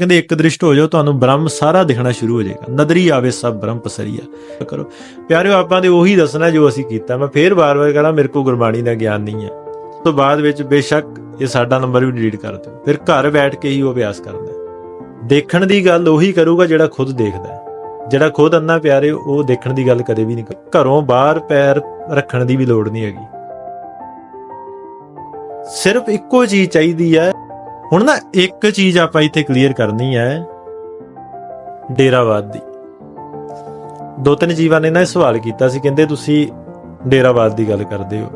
ਕਹਿੰਦੇ ਇੱਕ ਦ੍ਰਿਸ਼ਟ ਹੋ ਜਾਓ, ਤੁਹਾਨੂੰ ਬ੍ਰਹਮ ਸਾਰਾ ਦਿਖਣਾ ਸ਼ੁਰੂ ਹੋ ਜਾਏਗਾ। ਨਦਰੀ ਆਵੇ ਸਭ ਬ੍ਰਹਮ ਪਸਰੀਆ। ਕਰੋ। ਪਿਆਰਿਓ, ਆਪਾਂ ਦੇ ਉਹੀ ਦੱਸਣਾ ਜੋ ਅਸੀਂ ਕੀਤਾ। ਮੈਂ ਫੇਰ ਵਾਰ-ਵਾਰ ਕਹਣਾ, ਮੇਰੇ ਕੋ ਗੁਰਬਾਣੀ ਦਾ ਗਿਆਨ ਨਹੀਂ ਹੈ। ਤੋਂ ਬਾਅਦ ਵਿੱਚ ਬੇਸ਼ੱਕ ਇਹ ਸਾਡਾ ਨੰਬਰ ਵੀ ਡਿਲੀਟ ਕਰ ਦਿਓ। ਫਿਰ ਘਰ ਬੈਠ ਕੇ ਹੀ ਉਹ ਅਭਿਆਸ ਕਰਦਾ ਦੇਖਣ ਦੀ ਗੱਲ ਉਹੀ ਕਰੂਗਾ ਜਿਹੜਾ ਖੁਦ ਦੇਖਦਾ ਜਿਹੜਾ ਖੁਦ ਅੰਨਾ ਪਿਆਰੇ, ਉਹ ਦੇਖਣ ਦੀ ਗੱਲ ਕਦੇ ਵੀ ਨਹੀਂ ਕਰ ਘਰੋਂ ਬਾਹਰ ਪੈਰ ਰੱਖਣ ਦੀ ਵੀ ਲੋੜ ਨਹੀਂ ਹੈਗੀ। ਸਿਰਫ ਇੱਕੋ ਚੀਜ਼ ਚਾਹੀਦੀ ਹੈ ਹੁਣ ਨਾ ਇੱਕ ਚੀਜ਼ ਆਪਾਂ ਇੱਥੇ ਕਲੀਅਰ ਕਰਨੀ ਹੈ, ਡੇਰਾਵਾਦ ਦੀ। ਦੋ ਤਿੰਨ ਜੀਵਾਂ ਨੇ ਨਾ ਇਹ ਸਵਾਲ ਕੀਤਾ ਸੀ, ਕਹਿੰਦੇ ਤੁਸੀਂ ਡੇਰਾਵਾਦ ਦੀ ਗੱਲ ਕਰਦੇ ਹੋ।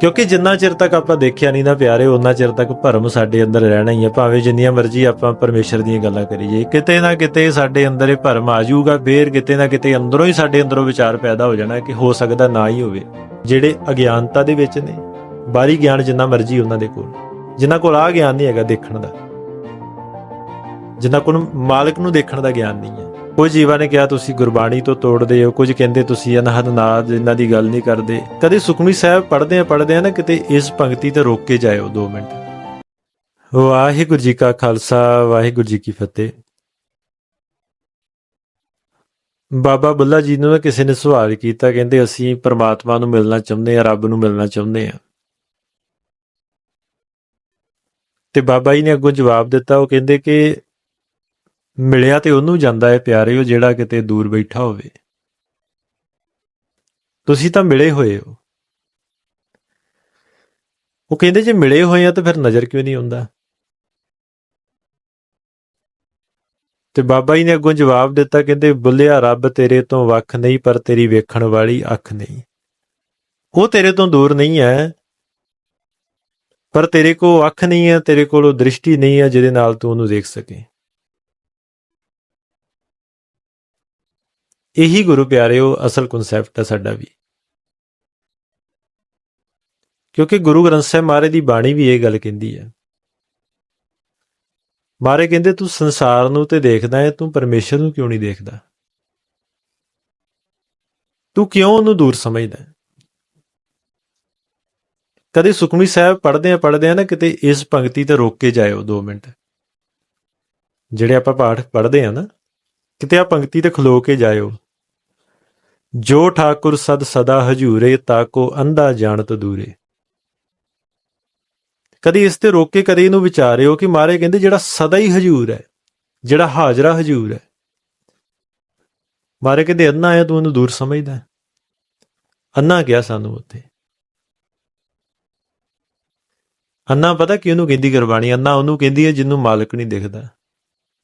ਕਿਉਂਕਿ ਜਿੰਨਾ ਚਿਰ ਤੱਕ ਆਪਾਂ ਦੇਖਿਆ ਨਹੀਂ ਨਾ ਪਿਆਰੇ ਉਹਨਾਂ ਚਿਰ ਤੱਕ ਭਰਮ ਸਾਡੇ ਅੰਦਰ ਰਹਿਣਾ ਹੀ ਹੈ ਭਾਵੇਂ ਜਿੰਨੀਆਂ ਮਰਜ਼ੀ ਆਪਾਂ ਪਰਮੇਸ਼ਰ ਦੀਆਂ ਗੱਲਾਂ ਕਰੀਏ, ਕਿਤੇ ਨਾ ਕਿਤੇ ਸਾਡੇ ਅੰਦਰ ਇਹ ਭਰਮ ਆ ਜਾਊਗਾ, ਫੇਰ ਕਿਤੇ ਨਾ ਕਿਤੇ ਅੰਦਰੋਂ ਹੀ ਸਾਡੇ ਅੰਦਰੋਂ ਵਿਚਾਰ ਪੈਦਾ ਹੋ ਜਾਣਾ ਕਿ ਹੋ ਸਕਦਾ ਨਾ ਹੀ ਹੋਵੇ। ਜਿਹੜੇ ਅਗਿਆਨਤਾ ਦੇ ਵਿੱਚ ਨੇ, ਬਾਹਰੀ ਗਿਆਨ ਜਿੰਨਾ ਮਰਜ਼ੀ ਉਹਨਾਂ ਦੇ ਕੋਲ। ਜਿਨ੍ਹਾਂ ਕੋਲ ਆ ਗਿਆਨ ਨਹੀਂ ਹੈਗਾ ਦੇਖਣ ਦਾ। ਜਿਨ੍ਹਾਂ ਕੋਲ ਮਾਲਕ ਨੂੰ ਦੇਖਣ ਦਾ ਗਿਆਨ ਨਹੀਂ ਹੈ। ਕੁਝ ਜੀਵਾਂ ਨੇ ਕਿਹਾ, ਤੁਸੀਂ ਗੁਰਬਾਣੀ ਤੋਂ ਤੋੜਦੇ ਹੋ। ਕੁਝ ਕਹਿੰਦੇ, ਤੁਸੀਂ ਅਨਹਦ ਨਾਦ, ਇਹਨਾਂ ਦੀ ਗੱਲ ਨਹੀਂ ਕਰਦੇ। ਕਦੇ ਸੁਖਮਨੀ ਸਾਹਿਬ ਪੜ੍ਹਦੇ ਆ ਪੜ੍ਹਦੇ ਆ ਨਾ, ਕਿਤੇ ਇਸ ਪੰਕਤੀ ਤੇ ਰੋਕ ਕੇ ਜਾਇਓ 2 ਮਿੰਟ। ਵਾਹਿਗੁਰੂ ਜੀ ਕਾ ਖਾਲਸਾ, ਵਾਹਿਗੁਰੂ ਜੀ ਕੀ ਫਤਿਹ। ਬਾਬਾ ਬੁੱਲਾ ਜੀ ਨੂੰ ਨਾ ਕਿਸੇ ਨੇ ਸਵਾਲ ਕੀਤਾ, ਕਹਿੰਦੇ, ਅਸੀਂ ਪਰਮਾਤਮਾ ਨੂੰ ਮਿਲਣਾ ਚਾਹੁੰਦੇ ਆ ਰੱਬ ਨੂੰ ਮਿਲਣਾ ਚਾਹੁੰਦੇ ਆ ਤੇ ਬਾਬਾ ਜੀ ਨੇ ਅੱਗੋਂ ਜਵਾਬ ਦਿੱਤਾ, ਉਹ ਕਹਿੰਦੇ ਕਿ ਮਿਲਿਆ ਤੇ ਉਹਨੂੰ ਜਾਂਦਾ ਹੈ ਪਿਆਰਿਓ ਜਿਹੜਾ ਕਿਤੇ ਦੂਰ ਬੈਠਾ ਹੋਵੇ। ਤੁਸੀਂ ਤਾਂ ਮਿਲੇ ਹੋਏ ਹੋ। ਉਹ ਕਹਿੰਦੇ ਜੇ ਮਿਲੇ ਹੋਏ ਆ ਤਾਂ ਫਿਰ ਨਜ਼ਰ ਕਿਉਂ ਨਹੀਂ ਆਉਂਦਾ? ਤੇ ਬਾਬਾ ਜੀ ਨੇ ਅੱਗੋਂ ਜਵਾਬ ਦਿੱਤਾ, ਕਹਿੰਦੇ ਬੁੱਲਿਆ ਰੱਬ ਤੇਰੇ ਤੋਂ ਵੱਖ ਨਹੀਂ, ਪਰ ਤੇਰੀ ਵੇਖਣ ਵਾਲੀ ਅੱਖ ਨਹੀਂ। ਉਹ ਤੇਰੇ ਤੋਂ ਦੂਰ ਨਹੀਂ ਹੈ। ਪਰ ਤੇਰੇ ਕੋਲ ਅੱਖ ਨਹੀਂ ਹੈ, ਤੇਰੇ ਕੋਲ ਉਹ ਦ੍ਰਿਸ਼ਟੀ ਨਹੀਂ ਹੈ ਜਿਹਦੇ ਨਾਲ ਤੂੰ ਉਹਨੂੰ ਦੇਖ ਸਕੇ। ਇਹੀ ਗੁਰੂ ਪਿਆਰਿਓ, ਅਸਲ ਕਨਸੈਪਟ ਹੈ ਸਾਡਾ ਵੀ। ਕਿਉਂਕਿ ਗੁਰੂ ਗ੍ਰੰਥ ਸਾਹਿਬ ਮਹਾਰਾਜ ਦੀ ਬਾਣੀ ਵੀ ਇਹ ਗੱਲ ਕਹਿੰਦੀ ਹੈ। ਮਾਰੇ ਕਹਿੰਦੇ, ਤੂੰ ਸੰਸਾਰ ਨੂੰ ਤੇ ਦੇਖਦਾ ਹੈ, ਤੂੰ ਪਰਮੇਸ਼ਰ ਨੂੰ ਕਿਉਂ ਨਹੀਂ ਦੇਖਦਾ? ਤੂੰ ਕਿਉਂ ਉਹਨੂੰ ਦੂਰ ਸਮਝਦਾ ਹੈ? ਕਦੇ ਸੁਖਮਨੀ ਸਾਹਿਬ ਪੜ੍ਹਦੇ ਆ ਪੜ੍ਹਦੇ ਆ ਨਾ, ਕਿਤੇ ਇਸ ਪੰਕਤੀ ਤੇ ਰੋਕ ਕੇ ਜਾਇਓ 2 ਮਿੰਟ। ਜਿਹੜੇ ਆਪਾਂ ਪਾਠ ਪੜ੍ਹਦੇ ਆ ਨਾ, ਕਿਤੇ ਆ ਪੰਕਤੀ ਤੇ ਖਲੋ ਕੇ ਜਾਇਓ। ਜੋ ਠਾਕੁਰ ਸਦ ਸਦਾ ਹਜੂਰੇ, ਤਾਕੋ ਅੰਧਾ ਜਾਣਤ ਦੂਰੇ। ਕਦੀ ਇਸ ਤੇ ਰੋਕ ਕੇ ਕਦੇ ਇਹਨੂੰ ਵਿਚਾਰਿਓ ਕਿ ਮਾਰੇ ਕਹਿੰਦੇ ਜਿਹੜਾ ਸਦਾ ਹੀ ਹਜੂਰ ਹੈ, ਜਿਹੜਾ ਹਾਜ਼ਰਾ ਹਜੂਰ ਹੈ। ਮਾਰੇ ਕਹਿੰਦੇ ਅੰਨਾ ਆਇਆ ਤੂੰ ਇਹਨੂੰ ਦੂਰ ਸਮਝਦਾ ਅੰਨਾ ਗਿਆ ਸਾਨੂੰ ਉੱਥੇ। ਅੰਨਾ ਪਤਾ ਕਿ ਉਹਨੂੰ ਕਹਿੰਦੀ ਗੁਰਬਾਣੀ? ਅੰਨਾ ਉਹਨੂੰ ਕਹਿੰਦੀ ਹੈ ਜਿਹਨੂੰ ਮਾਲਕ ਨਹੀਂ ਦਿਖਦਾ।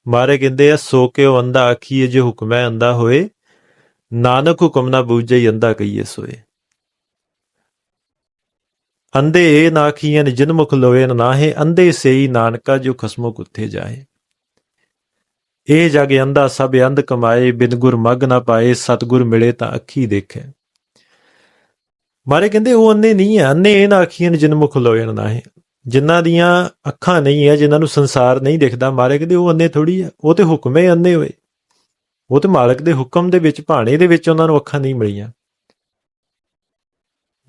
ਮਾਰੇ ਕਹਿੰਦੇ ਆ, ਸੋ ਕੇ ਉਹ ਅੰਧਾ ਆਖੀਏ ਜੇ ਹੁਕਮ ਹੈ ਅੰਧਾ ਹੋਏ, ਨਾਨਕ ਹੁਕਮ ਨਾ ਬੂਝੇ ਅੰਦਾ ਕਹੀਏ ਸੋਏ। ਅੰਧੇ ਇਹ ਨਾ ਆਖੀਆਂ ਜਿਨ ਮੁਖ ਲੋਏ ਨਾ ਨਾਹੇ, ਅੰਧੇ ਸੇਈ ਨਾਨਕਾ, ਜੋ ਖਸਮੋ ਕੁੱਥੇ ਜਾਏ ਇਹ ਜਗ ਅੰਧਾ, ਸਭ ਅੰਧ ਕਮਾਏ, ਬਿਨ ਗੁਰ ਮਗ ਨਾ ਪਾਏ, ਸਤਗੁਰ ਮਿਲੇ ਤਾਂ ਅੱਖੀ ਦੇਖੇ। ਮਾਰੇ ਕਹਿੰਦੇ, ਉਹ ਅੰਨੇ ਨਹੀਂ ਹੈ, ਅੰਨੇ ਇਹ ਨਾ ਆਖੀਆਂ ਜਿਨ ਮੁਖ ਲੋਏ ਨਾ ਨਾਹੇ। ਜਿਨ੍ਹਾਂ ਦੀਆਂ ਅੱਖਾਂ ਨਹੀਂ ਹੈ ਜਿਨ੍ਹਾਂ ਨੂੰ ਸੰਸਾਰ ਨਹੀਂ ਦਿਖਦਾ ਮਾਰੇ ਕਹਿੰਦੇ ਉਹ ਅੰਨੇ ਥੋੜੀ ਹੈ ਉਹ ਤੇ ਹੁਕਮੇ ਅੰਨੇ ਹੋਏ। ਉਹ ਤੇ ਮਾਲਕ ਦੇ ਹੁਕਮ ਦੇ ਵਿੱਚ, ਭਾਣੇ ਦੇ ਵਿੱਚ ਉਹਨਾਂ ਨੂੰ ਅੱਖਾਂ ਨਹੀਂ ਮਿਲੀਆਂ।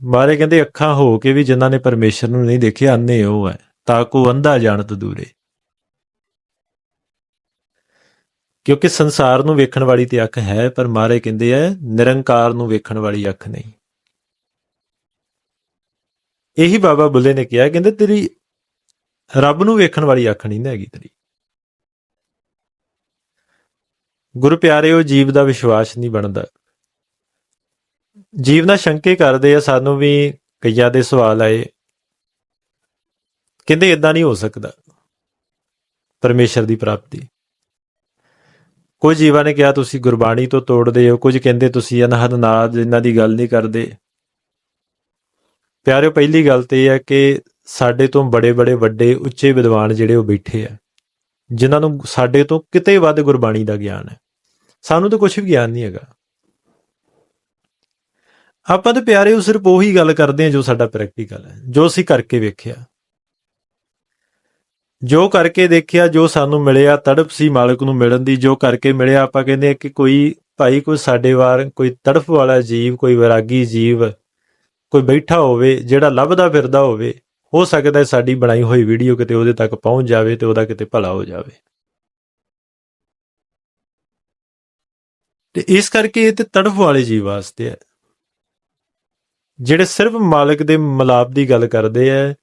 ਮਾਰੇ ਕਹਿੰਦੇ, ਅੱਖਾਂ ਹੋ ਕੇ ਵੀ ਜਿਨ੍ਹਾਂ ਨੇ ਪਰਮੇਸ਼ਰ ਨੂੰ ਨਹੀਂ ਦੇਖਿਆ, ਅੰਨੇ ਉਹ ਹੈ ਤਾਂ ਕੋ ਅੰਧਾ ਜਾਣਤ ਦੂਰੇ। ਕਿਉਂਕਿ ਸੰਸਾਰ ਨੂੰ ਵੇਖਣ ਵਾਲੀ ਤੇ ਅੱਖ ਹੈ, ਪਰ ਮਾਰੇ ਕਹਿੰਦੇ ਆ, ਨਿਰੰਕਾਰ ਨੂੰ ਵੇਖਣ ਵਾਲੀ ਅੱਖ ਨਹੀਂ। ਇਹੀ ਬਾਬਾ ਬੁੱਲੇ ਨੇ ਕਿਹਾ, ਕਹਿੰਦੇ ਤੇਰੀ ਰੱਬ ਨੂੰ ਵੇਖਣ ਵਾਲੀ ਅੱਖ ਨਹੀਂ ਨਾ ਹੈਗੀ ਤੇਰੀ। ਗੁਰੂ ਪਿਆਰਿਓ ਜੀਵ ਦਾ ਵਿਸ਼ਵਾਸ ਨਹੀਂ ਬਣਦਾ। ਜੀਵ ਨਾਲ ਸ਼ੰਕੇ ਕਰਦੇ ਆ, ਸਾਨੂੰ ਵੀ ਕਈਆਂ ਦੇ ਸਵਾਲ ਆਏ। ਕਹਿੰਦੇ ਇਦਾਂ ਨਹੀਂ ਹੋ ਸਕਦਾ, ਪਰਮੇਸ਼ਰ ਦੀ ਪ੍ਰਾਪਤੀ। ਕੁਝ ਜੀਵਾਂ ਨੇ ਕਿਹਾ, ਤੁਸੀਂ ਗੁਰਬਾਣੀ ਤੋਂ ਤੋੜਦੇ ਹੋ, ਕੁਝ ਕਹਿੰਦੇ ਤੁਸੀਂ ਅਨਹਦ ਨਾਦ, ਇਹਨਾਂ ਦੀ ਗੱਲ ਨਹੀਂ ਕਰਦੇ। ਪਿਆਰਿਓ, ਪਹਿਲੀ ਗੱਲ ਤੇ ਇਹ ਹੈ ਕਿ ਸਾਡੇ ਤੋਂ ਬੜੇ ਬੜੇ ਵੱਡੇ ਉੱਚੇ ਵਿਦਵਾਨ ਜਿਹੜੇ ਉਹ ਬੈਠੇ ਆ, ਜਿਨ੍ਹਾਂ ਨੂੰ ਸਾਡੇ ਤੋਂ ਕਿਤੇ ਵੱਧ ਗੁਰਬਾਣੀ ਦਾ ਗਿਆਨ ਹੈ। ਸਾਨੂੰ ਤਾਂ ਕੁਝ ਵੀ ਗਿਆਨ ਨਹੀਂ ਹੈਗਾ। ਆਪਾਂ ਤਾਂ ਪਿਆਰੇ ਉਹ ਸਿਰਫ ਉਹੀ ਗੱਲ ਕਰਦੇ ਆ ਜੋ ਸਾਡਾ ਪ੍ਰੈਕਟੀਕਲ ਹੈ, ਜੋ ਅਸੀਂ ਕਰਕੇ ਵੇਖਿਆ। ਜੋ ਕਰਕੇ ਦੇਖਿਆ, ਜੋ ਸਾਨੂੰ ਮਿਲਿਆ, ਤੜਪ ਸੀ ਮਾਲਕ ਨੂੰ ਮਿਲਣ ਦੀ, ਜੋ ਕਰਕੇ ਮਿਲਿਆ, ਆਪਾਂ ਕਹਿੰਦੇ ਆ ਕਿ ਕੋਈ ਭਾਈ, ਕੋਈ ਸਾਡੇ ਵਾਰ, ਕੋਈ ਤੜਫ ਵਾਲਾ ਜੀਵ, ਕੋਈ ਵਿਰਾਗੀ ਜੀਵ ਕੋਈ ਬੈਠਾ ਹੋਵੇ, ਜਿਹੜਾ ਲੱਭਦਾ ਫਿਰਦਾ ਹੋਵੇ, ਹੋ ਸਕਦਾ ਸਾਡੀ ਬਣਾਈ ਹੋਈ ਵੀਡੀਓ ਕਿਤੇ ਉਹਦੇ ਤੱਕ ਪਹੁੰਚ ਜਾਵੇ ਤੇ ਉਹਦਾ ਕਿਤੇ ਭਲਾ ਹੋ ਜਾਵੇ। ਤੇ ਇਸ ਕਰਕੇ ਇਹ ਤੇ ਤੜਫ ਵਾਲੇ ਜੀਵ ਵਾਸਤੇ ਹੈ। ਜਿਹੜੇ ਸਿਰਫ ਮਾਲਕ ਦੇ ਮਲਾਪ ਦੀ ਗੱਲ ਕਰਦੇ ਆ